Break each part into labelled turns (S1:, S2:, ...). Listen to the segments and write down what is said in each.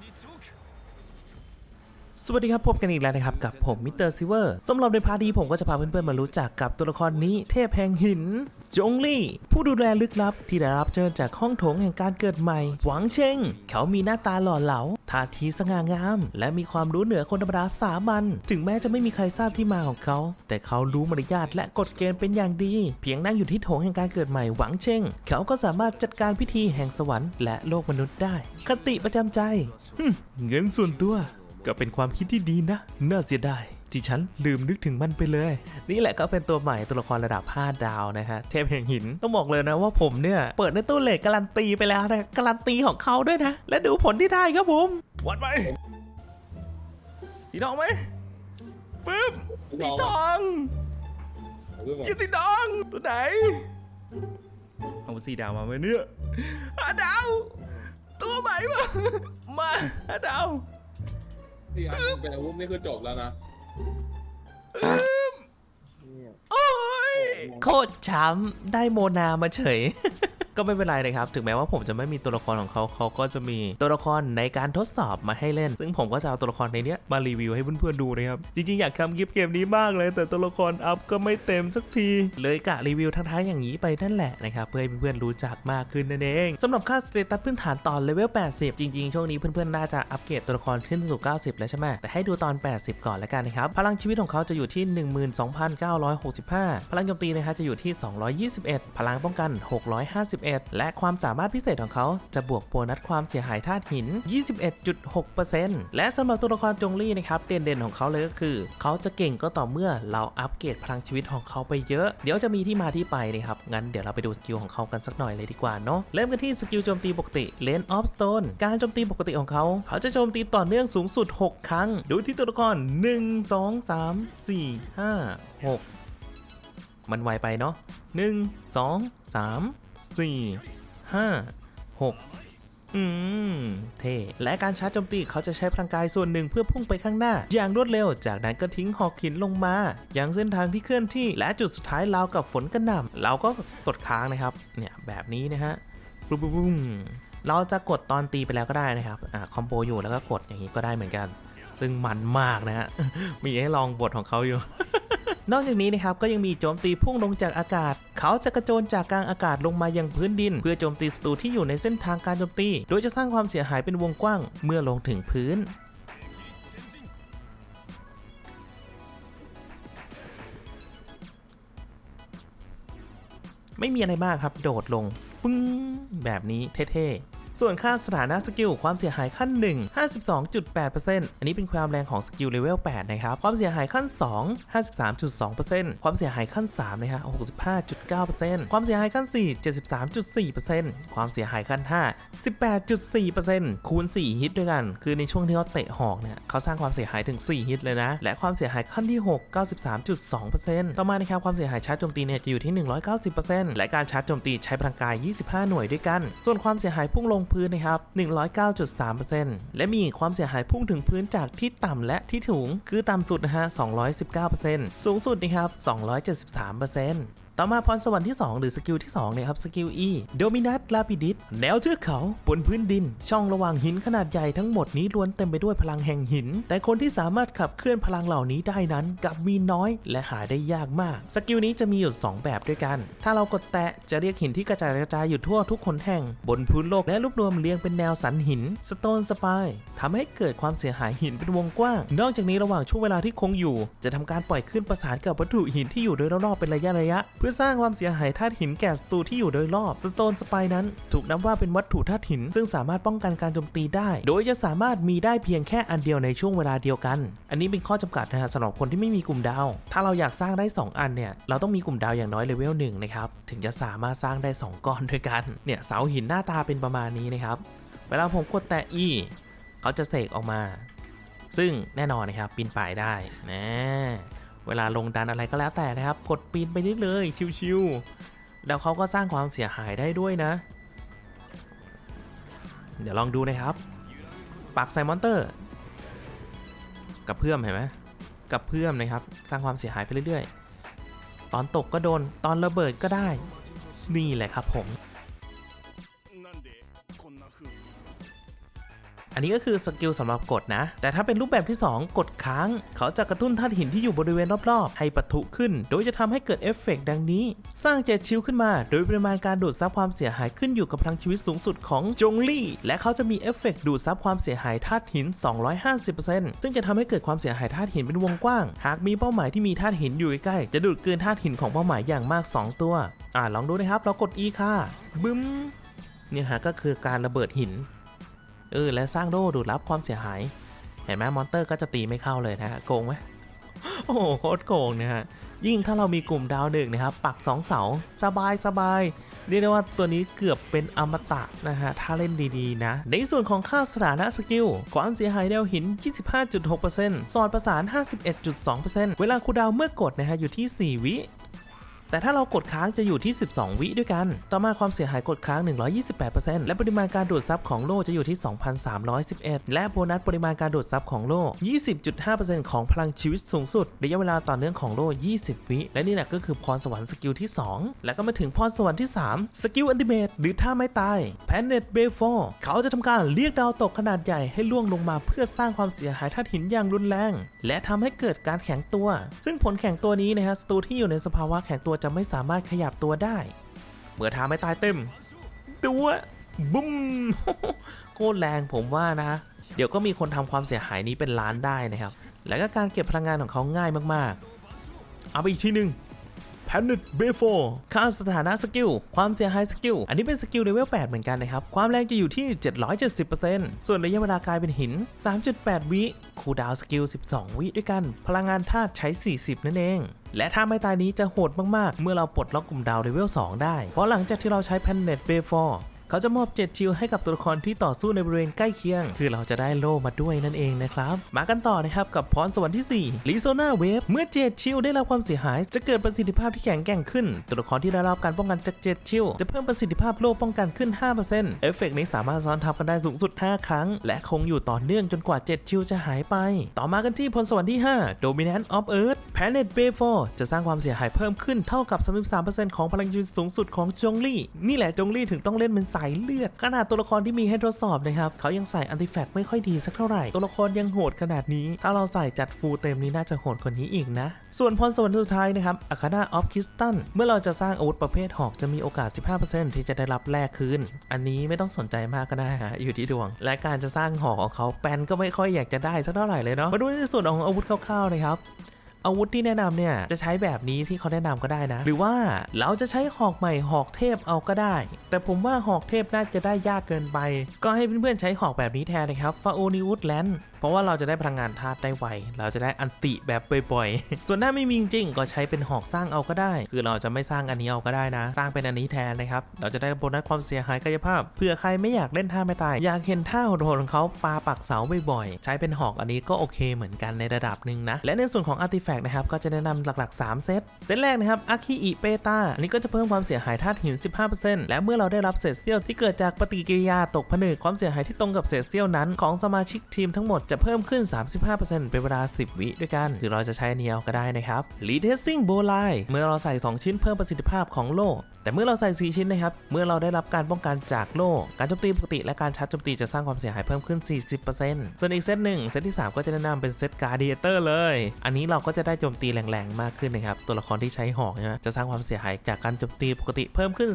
S1: die Zug. สวัสดีครับพบกันอีกแล้วนะครับ กับผมมิสเตอร์ซิเวอร์สำหรับในพาร์ทนี้ผมก็จะพาเพื่อนๆมารู้จักกับตัวละครนี้เทพแห่งหิน จงลี่ ผู้ดูแลลึกลับ ที่ได้รับเชิญจากห้องโถงแห่งการเกิดใหม่ หวังเชงเขามีหน้าตาหล่อเหลาท่าทีสง่างาม และมีความรู้เหนือคนธรรมดาสามัญถึงแม้จะไม่มีใครทราบที่มาของเขา แต่เขารู้มารยาทและกฎเกณฑ์เป็นอย่างดี เพียงนั่งอยู่ที่โถงแห่งการเกิดใหม่หวังเชงเขาก็สามารถจัดการพิธีแห่งสวรรค์และโลกมนุษย์ได้ คติประจำใจเงินส่วนตัว ก็เป็นความคิดที่ดีนะ น่าเสียดายที่ฉันลืมนึกถึงมันไปเลย นี่แหละก็เป็นตัวใหม่ตัวละครระดับ 5 ดาวนะฮะ เทพแห่งหิน ต้องบอกเลยนะว่าผมเนี่ย เปิดในตู้เลทการันตีไปแล้วนะการันตีของเขาด้วยนะ และดูผลที่ได้ครับผมวัดไปสีทองไหมปึ๊บสีทองกินสีทองตัวไหนเอาสีดาวมาไหมเนี่ยห้าดาวตัวใหม่มามาห้าดาว
S2: ที่อันเป็นอาวุธนี่คือจบแล้วนะ
S1: โอ้ยโคตรช้ำได้โมนามาเฉย ก็ไม่เป็นไรนะครับ ถึงแม้ว่าผมจะไม่มีตัวละครของเขาเขาก็จะมีตัวละครในการทดสอบมาให้เล่น ซึ่งผมก็จะเอาตัวละครในเนี้ยมารีวิวให้เพื่อนๆดูนะครับ จริงๆ อยากทำกิฟเกมนี้มากเลย แต่ตัวละครอัพก็ไม่เต็มสักที เลยกะรีวิวทั้งท้ายๆอย่างนี้ไปนั่นแหละนะครับ เพื่อให้เพื่อนๆรู้จักมากขึ้นนั่นเองสำหรับค่าสเตตัสพื้นฐานตอนเลเวล 80 จริงๆ ช่วงนี้เพื่อนๆ น่าจะอัปเกรดตัวละครขึ้นสู่ 90 แล้วใช่ไหมแต่ให้ดูตอน 80 ก่อนแล้วกันนะครับ พลังชีวิตของเขาจะอยู่ที่ 12,965 พลังโจมตีนะครับจะอยู่ที่ 221 พลังป้องกัน651และความสามารถพิเศษของเขาจะบวกโบนัสความเสียหายธาตุหิน 21.6%และสำหรับตัวละครจงลี่นะครับเด่นๆของเขาเลยก็คือ เขาจะเก่งก็ต่อเมื่อเราอัปเกรดพลังชีวิตของเขาไปเยอะ เดี๋ยวจะมีที่มาที่ไปนะครับ งั้นเดี๋ยวเราไปดูสกิลของเขากันสักหน่อยเลยดีกว่าเนาะเริ่มกันที่สกิลโจมตีปกติ Lane of Stone การโจมตีปกติของเขา เขาจะโจมตีต่อเนื่องสูงสุด 6 ครั้ง ดูที่ตัวละคร 1 2 3 4 5 6 มันไวไปเนาะ1 2 3 4 5 6อืม เท่และการชาร์จโจมตีเขาจะใช้พลังกายส่วนหนึ่งเพื่อพุ่งไปข้างหน้า อย่างรวดเร็ว จากนั้นก็ทิ้งหอกหินลงมา อย่างเส้นทางที่เคลื่อนที่ และจุดสุดท้ายเรากับฝนกระหน่ำเราก็กดค้างนะครับ เนี่ยแบบนี้นะฮะปุ๊บปุ๊บปุ๊บเราจะกดตอนตีไปแล้วก็ได้นะครับ อ่าคอมโบอยู่แล้วก็กดอย่างนี้ก็ได้เหมือนกัน ซึ่งมันมากนะฮะ มีให้ลองบทของเขาอยู่ นอกจากนี้นะครับก็ยังมีโจมตีพุ่งลงจากอากาศ เขาจะกระโจนจากกลางอากาศลงมายังพื้นดิน เพื่อโจมตีศัตรูที่อยู่ในเส้นทางการโจมตี โดยจะสร้างความเสียหายเป็นวงกว้างเมื่อลงถึงพื้นไม่มีอะไรมากครับ โดดลง ปึ้ง แบบนี้เท่ ๆ ส่วนค่าสถานะสกิลความเสียหายขั้น 1 52.8%อันนี้เป็นความแรงของสกิลเลเวล8นะครับ ความเสียหายขั้น 2 53.2%ความเสียหายขั้น3นะฮะ65.9%ความเสียหายขั้น 4 73.4%ความเสียหายขั้น 5 18.4%คูณ 4 ฮิตด้วยกัน คือในช่วงที่เขาเตะหอกเนี่ยเขาสร้างความเสียหายถึง 4 ฮิตเลยนะ และความเสียหายขั้นที่ 6 93.2%ต่อมานะครับความเสียหายชาร์จโจมตีเนี่ยจะอยู่ที่ 190%และการชาร์จโจมตีใช้พลังกาย 25 หน่วยด้วยกัน ส่วนความเสียหายพุ่งลงพื้นนะครับ 109.3%และมีความเสียหายพุ่งถึงพื้นจากที่ต่ำและที่ถูงคือต่ำสุดนะฮะ219%สูงสุดนะครับ273% ต่อมาพรสวรรค์ที่ 2 หรือสกิลที่ 2 เนี่ยครับ สกิล E Dominat Lapidus แนวเทือกเขา บนพื้นดิน ช่องระหว่างหินขนาดใหญ่ทั้งหมดนี้ล้วนเต็มไปด้วยพลังแห่งหิน แต่คนที่สามารถขับเคลื่อนพลังเหล่านี้ได้นั้นกลับมีน้อยและหาได้ยากมาก สกิลนี้จะมีอยู่ 2 แบบด้วยกัน ถ้าเรากดแตะจะเรียกหินที่กระจายกระจายอยู่ทั่วทุกคนแห่ง บนพื้นโลกและรวบรวมเรียงเป็นแนวสันหิน Stone Spire ทำให้เกิดความเสียหายหินเป็นวงกว้าง นอกจากนี้ระหว่างช่วงเวลาที่คงอยู่ จะทำการปล่อยขึ้นประสานกับวัตถุหินที่อยู่โดยรอบๆเป็นระยะระยะๆเพื่อสร้างความเสียหายธาตุหินแก่ศัตรูที่อยู่โดยรอบ Stone Spire นั้น ถูกนับว่าเป็นวัตถุธาตุหิน ซึ่งสามารถป้องกันการโจมตีได้ โดยจะสามารถมีได้เพียงแค่อันเดียวในช่วงเวลาเดียวกัน อันนี้เป็นข้อจำกัดนะฮะสำหรับคนที่ไม่มีกลุ่มดาว ถ้าเราอยากสร้างได้ 2 อันเนี่ยเราต้องมีกลุ่มดาวอย่างน้อยเลเวลหนึ่งนะครับถึงจะสามารถสร้างได้ 2 ก้อนด้วยกันเนี่ยเสาหินหน้าตาเป็นประมาณนี้นะครับเวลาผมกดแตะ E เขาจะเสกออกมา ซึ่งแน่นอนนะครับปีนป่ายได้นะ เวลาลงดันอะไรก็แล้วแต่นะครับ กดปีนไปได้เลยชิวๆแล้วเขาก็สร้างความเสียหายได้ด้วยนะ เดี๋ยวลองดูนะครับ ปักใส่มอนเตอร์ กับเพื่อมเห็นไหมกับเพื่อมนะครับ สร้างความเสียหายไปเรื่อยๆ ตอนตกก็โดน ตอนระเบิดก็ได้ นี่แหละครับผม อันนี้ก็คือสกิลสำหรับกดนะ แต่ถ้าเป็นรูปแบบที่ 2 กดค้าง เขาจะกระตุ้นธาตุหินที่อยู่บริเวณรอบๆ ให้ปะทุขึ้น โดยจะทำให้เกิดเอฟเฟกต์ดังนี้ สร้างเจ็ดชิลขึ้นมา โดยปริมาณการดูดซับความเสียหายขึ้นอยู่กับพลังชีวิตสูงสุดของจงลี่ และเขาจะมีเอฟเฟกต์ดูดซับความเสียหายธาตุหิน 250%ซึ่งจะทำให้เกิดความเสียหายธาตุหินเป็นวงกว้าง หากมีเป้าหมายที่มีธาตุหินอยู่ใกล้จะดูดกลืนธาตุหินของเป้าหมายอย่างมาก 2 ตัว อ่าลองดูนะครับ เรากด E ค่ะ บึ้มเนี่ยฮะก็คือการระเบิดหิน เออและสร้างโล่ดูดรับความเสียหาย เห็นไหมมอนเตอร์ก็จะตีไม่เข้าเลยนะฮะโกงไหมโอ้โหโคตรโกงนะฮะยิ่งถ้าเรามีกลุ่มดาวหนึ่งนะครับปัก 2 เสาสบายสบายเรียกได้ว่าตัวนี้เกือบเป็นอมตะนะฮะถ้าเล่นดีๆนะ ในส่วนของค่าสถานะสกิล ความเสียหายแนวหิน 25.6%สอดประสาน 51.2%เวลาคูดาวเมื่อกดนะฮะอยู่ที่ 4 วิ แต่ถ้าเรากดค้างจะอยู่ที่ 12 วิด้วยกัน ต่อมาความเสียหายกดค้าง 128%และปริมาณการดูดซับของโล่จะอยู่ที่ 2,311 และโบนัสปริมาณการดูดซับของโล่ 20.5%ของพลังชีวิตสูงสุดระยะเวลาต่อเนื่องของโล่ 20 วิ และนี่แหละก็คือพรสวรรค์สกิลที่ 2 แล้วก็มาถึงพรสวรรค์ที่ 3 สกิลอันติเมตหรือท่าไม้ตาย Planet b e f o r เขาจะทำการเรียกดาวตกขนาดใหญ่ให้ล่วงลงมาเพื่อสร้างความเสียหายธาตุหินอย่างรุนแรง และทำให้เกิดการแข็งตัว ซึ่งผลแข็งตัวนี้นะฮะศัตรูที่อยู่ในสภาวะแข็งตัวจะไม่สามารถขยับตัวได้ เมื่อทาไม่ตายเต็มดูอะบุ้มโคตรแรงผมว่านะ เดี๋ยวก็มีคนทำความเสียหายนี้เป็นล้านได้นะครับ แล้วก็การเก็บพลังงานของเขาง่ายมากๆ เอาไปอีกทีหนึ่ง Planet b e f o r ค่าสถานะสกิล ความเสียหายสกิล อันนี้เป็นสกิลเลเวล 8 เหมือนกันนะครับ ความแรงจะอยู่ที่ 770%ส่วนระยะเวลากลายเป็นหิน 3.8 วิ คูลดาวสกิล 12 วิด้วยกัน พลังงานธาตุใช้ 40 นั่นเอง และถ้าไม่ตายนี้จะโหดมากๆ เมื่อเราปลดล็อกกลุ่มดาวเลเวล2ได้ เพราะหลังจากที่เราใช้แพนเน็ตเบฟอร์ ขาจะมอบ7ชิลให้กับตัวละครที่ต่อสู้ในบริเวณใกล้เคียง คือเราจะได้โล่มาด้วยนั่นเองนะครับ มากันต่อนะครับกับพรสวรรค์ที่4ลิโซนาเวฟเมื่อเจ็ดชิลได้รับความเสียหาย จะเกิดประสิทธิภาพที่แข็งแกร่งขึ้น ตัวละครที่ได้รับการป้องกันจากเจ็ดชิลจะเพิ่มประสิทธิภาพโล่ป้องกันขึ้น 5%เอฟเฟกต์นี้สามารถซ้อนทับกันได้สูงสุด 5 ครั้ง และคงอยู่ต่อเนื่องจนกว่า 7 ชิลจะหายไป ต่อมากันที่พรสวรรค์ที่ 5 Dominant of Earth Planet b e f o r จะสร้างความเสียหายเพิ่มขึ้นเท่ากับ 33%ของพลังชีวิตสูงสุดของจงลี่ นี่แหละจงลี่ถึงต้องเล่นเป็นายเลือด ขนาดตัวละครที่มีให้ทดสอบนะครับเขายังใส่อันติแฟกไม่ค่อยดีสักเท่าไหร่ ตัวละครยังโหดขนาดนี้ ถ้าเราใส่จัดฟูลเต็มนี้น่าจะโหดกว่านี้อีกนะ ส่วนพรสวรรค์สุดท้ายนะครับอาคา a าออฟคิสตันเมื่อเราจะสร้างอาวุธประเภทหอกจะมีโอกาส 15%ที่จะได้รับแลกคืน อันนี้ไม่ต้องสนใจมากก็ได้ฮะอยู่ที่ดวง และการจะสร้างหอกของเขาแปนก็ไม่ค่อยอยากจะได้สักเท่าไหร่เลยเนาะมาดูในส่วนของอาวุธคร่าวๆนะครับ อาวุธที่แนะนำเนี่ยจะใช้แบบนี้ที่เขาแนะนำก็ได้นะ หรือว่าเราจะใช้หอกใหม่หอกเทพเอาก็ได้ แต่ผมว่าหอกเทพน่าจะได้ยากเกินไป ก็ให้เพื่อนๆใช้หอกแบบนี้แทนนะครับฟาโอนิวุดแลนด์เพราะว่าเราจะได้พลังงานธาตุได้ไว เราจะได้อันติแบบบ่อยๆ ส่วนถ้าไม่มีจริงก็ใช้เป็นหอกสร้างเอาก็ได้ คือเราจะไม่สร้างอันนี้เอาก็ได้นะ สร้างเป็นอันนี้แทนนะครับ เราจะได้โบนัสความเสียหายกายภาพเผื่อใครไม่อยากเล่นท่าไม่ตาย อยากเห็นท่าโหดๆของเขาปาปักเสาบ่อยๆ ใช้เป็นหอกอันนี้ก็โอเคเหมือนกันในระดับหนึ่งนะ และในส่วนของอาร์ติแฟกต์นะครับก็จะแนะนำหลักๆ 3 เซต เซตแรกนะครับอาคิอิเปตาอันนี้ก็จะเพิ่มความเสียหายธาตุหิน 15%และเมื่อเราได้รับเศษเสี้ยวที่เกิดจากปฏิกิริยาตกผนึกความเสียหายที่ตรงกับเศษเสี้ยวนั้นของสมาชิกทีมทั้งหมดจะเพิ่มขึ้น 35%เป็นเวลา 10 วิด้วยกัน หรือเราจะใช้เนียวก็ได้นะครับรีเทสซิ่งโบไลเมื่อเราใส่ 2 ชิ้นเพิ่มประสิทธิภาพของโล่แต่เมื่อเราใส่ 4 ชิ้นนะครับ เมื่อเราได้รับการป้องกันจากโล่ การโจมตีปกติและการชาร์จโจมตีจะสร้างความเสียหายเพิ่มขึ้น 40%ส่วนอีกเซตหนึ่งเซตที่ 3 ก็จะแนะนำเป็นเซตการ์เดียเตอร์เลย อันนี้เราก็จะจะได้โจมตีแรงๆ มากขึ้นนะครับ ตัวละครที่ใช้หอกนะจะสร้างความเสียหายจากการโจมตีปกติเพิ่มขึ้น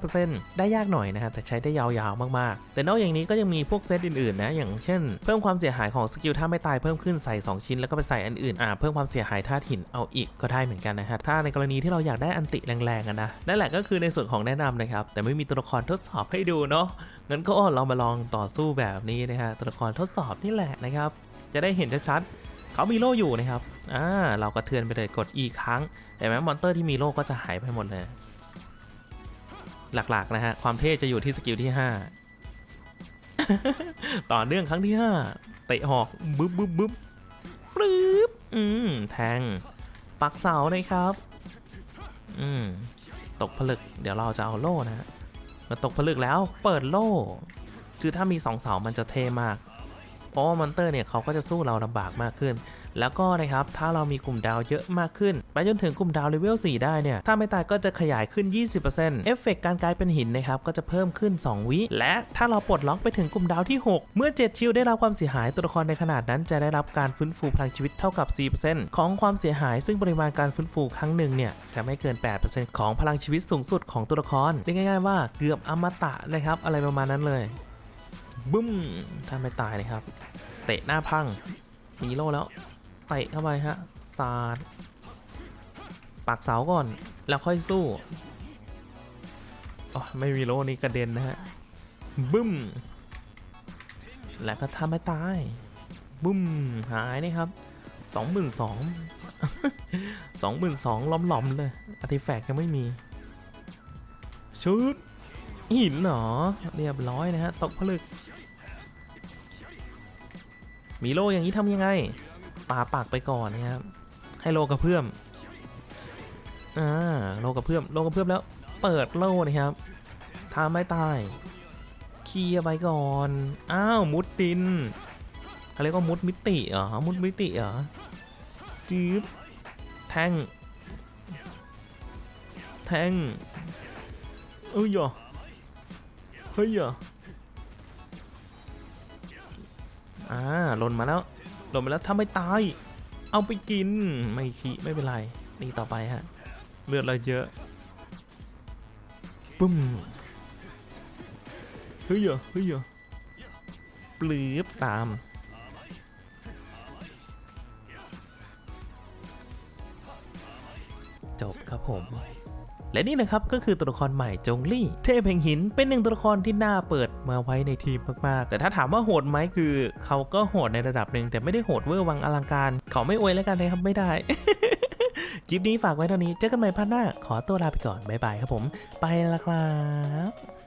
S1: 35%ได้ยากหน่อยนะครับแต่ใช้ได้ยาวๆ มากๆ แต่นอกอย่างนี้ก็ยังมีพวกเซตอื่นๆ นะ อย่างเช่น เพิ่มความเสียหายของสกิลท่าไม่ตายเพิ่มขึ้นใส่ 2 ชิ้นแล้วก็ไปใส่อันอื่นอ่าเพิ่มความเสียหายธาตุหินเอาอีกก็ได้เหมือนกันนะฮะถ้าในกรณีที่เราอยากได้อันติแรงๆนะนั่นแหละก็คือในส่วนของแนะนำนะครับแต่ไม่มีตัวละครทดสอบให้ดูเนาะงั้นก็เรามาลองต่อสู้แบบนี้นะฮะตัวละครทดสอบนี่แหละนะครับจะได้เห็นชัดๆ เขามีโล่อยู่นะครับ อ่า เรากระเทือนไปเลยกด E ครั้งแต่แม้มอนเตอร์ที่มีโล่ก็จะหายไปหมดเลย หลักๆนะฮะ ความเท่จะอยู่ที่สกิลที่ 5 ต่อเนื่องครั้งที่ 5 เตะหอกบึ๊บบึ๊บบึ๊บปรึ๊บอืม แทง ปักเสาเลยครับ อืม ตกผลึก เดี๋ยวเราจะเอาโล่นะฮะมาตกผลึกแล้ว เปิดโล่ คือถ้ามีสองเสามันจะเท่มาก เพราะว่ามอนเตอร์เนี่ยเขาก็จะสู้เราลำบากมากขึ้น แล้วก็นะครับถ้าเรามีกลุ่มดาวเยอะมากขึ้น ไปจนถึงกลุ่มดาวเลเวล4ได้เนี่ยถ้าไม่ตายก็จะขยายขึ้น 20%เอฟเฟกต์การกลายเป็นหินนะครับก็จะเพิ่มขึ้น 2 วิ และถ้าเราปลดล็อกไปถึงกลุ่มดาวที่ 6 เมื่อ 7 ชิลได้รับความเสียหายตัวละครในขนาดนั้นจะได้รับการฟื้นฟูพลังชีวิตเท่ากับ 4%ของความเสียหาย ซึ่งปริมาณการฟื้นฟูครั้งหนึ่งเนี่ยจะไม่เกิน 8%ของพลังชีวิตสูงสุดของตัวละครเรียกง่ายๆว่าเกือบอมตะนะครับอะไรประมาณนั้นเลย บึ้มถ้าไม่ตายนะครับ เตะหน้าพังมีโล่แล้วเตะเข้าไปฮะสาดปักเสาก่อนแล้วค่อยสู้อ๋อไม่มีโล่นี้กระเด็นนะฮะบึ้ม แล้วก็ทำให้ตาย บึ้ม หายนี่ครับสองหมื่นสองสองหมื่นสองล้มหลอมๆเลยอาร์ติแฟกต์ยังไม่มีชุด หินเหรอ เรียบร้อยนะฮะ ตกผลึก มีโลอย่างนี้ทำยังไงปาปากไปก่อนนะครับ ให้โลกระเพื่อม อ่า โลกระเพื่อม โลกระเพื่อมแล้ว เปิดโลนะครับทำไม่ตายเคลียไปก่อน อ้าว มุดดินเขาเรียกว่ามุดมิติเหรอ มุดมิติเหรอจืบแทง แทงเอ้ยหรอ เฮ้ยเหรออ่าหล่นมาแล้วหล่นมาแล้วถ้าไม่ตาย เอาไปกิน ไม่ขี้ไม่เป็นไรนี่ต่อไปฮะ เลือดเราเยอะปุ้มเฮ้ยเหรอเฮ้ยเหรอปลืบตามจบครับผม และนี่นะครับก็คือตัวละครใหม่จงลี่ เทพแห่งหินเป็นหนึ่งตัวละครที่น่าเปิดมาไว้ในทีมมากๆ แต่ถ้าถามว่าโหดไหมคือเขาก็โหดในระดับหนึ่งแต่ไม่ได้โหดเวอร์วังอลังการ เขาไม่อวยแล้วกันนะครับไม่ได้คลิปนี้ฝากไว้เท่านี้เจอกันใหม่พันหน้า ขอตัวลาไปก่อน บ๊ายบายครับผม ไปละครับ